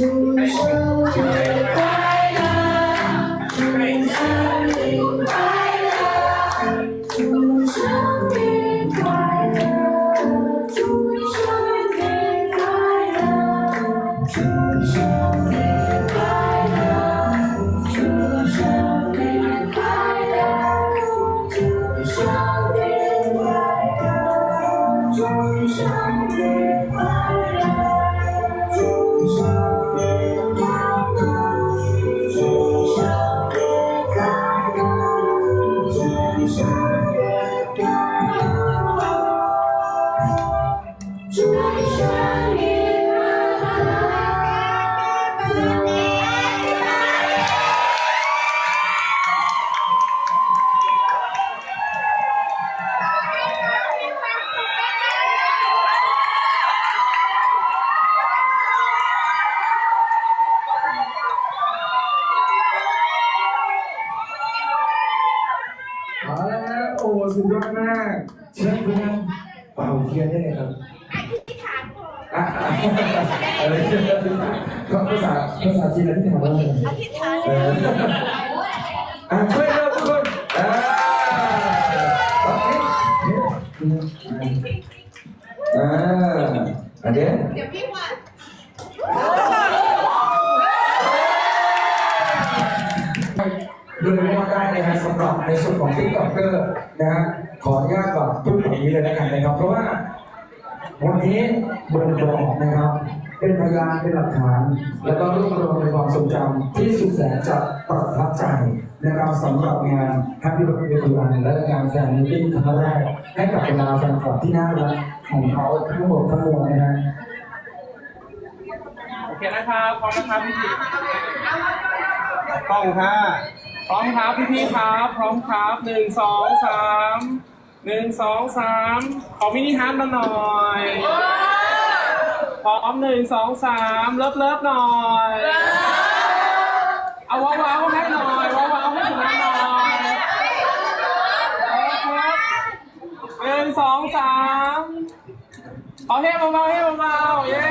祝你你生日快乐你 เอาละฮะโอ้สุดยอดมากเชิญคุณท่านเป่าเทียนได้เลยครับอะอะอะไรเชิญก็ภาษาภาษาจีนอธิษฐานว่าอะไรอธิษฐานอะช่วยเราทุกคนอ่าโอเคอ่าอันเดียว เดี๋ยวพี่วันโดยไม่ว่าได้นะฮะสำหรับในส่วนของติ๊กต็อกเกอร์นะฮะขออนุญาตก่อนพูดแบบนี้เลยแล้วกันนะครับ เพราะว่าวันนี้บนบอกนะครับ เป็นพยานเป็นหลักฐาน แล้วก็รวบรวมในความทรงจำที่สุดแสนจะประทับใจนะครับสำหรับงาน Happy Birthday to An และงานแฟนมิตติ้งครั้งแรกให้กับบรรดาแฟนคลับที่น่ารักของเขาทั้งหมดทั้งมวลนะฮะโอเคนะครับพร้อมนะครับพี่พี่กล้องค่ะ พร้อมครับพี่พี่ครับ พร้อมครับหนึ่งสองสามหนึ่งสองสามขอมินิฮาร์ดมาหน่อย พร้อมหนึ่งสองสามเลิฟเลิฟหน่อย เอาว้าวว้าวให้หน่อยว้าวว้าวให้ถึงหน่อยหนึ่งสองสามเอาเฮ้เบาๆเฮ้เบาๆเย้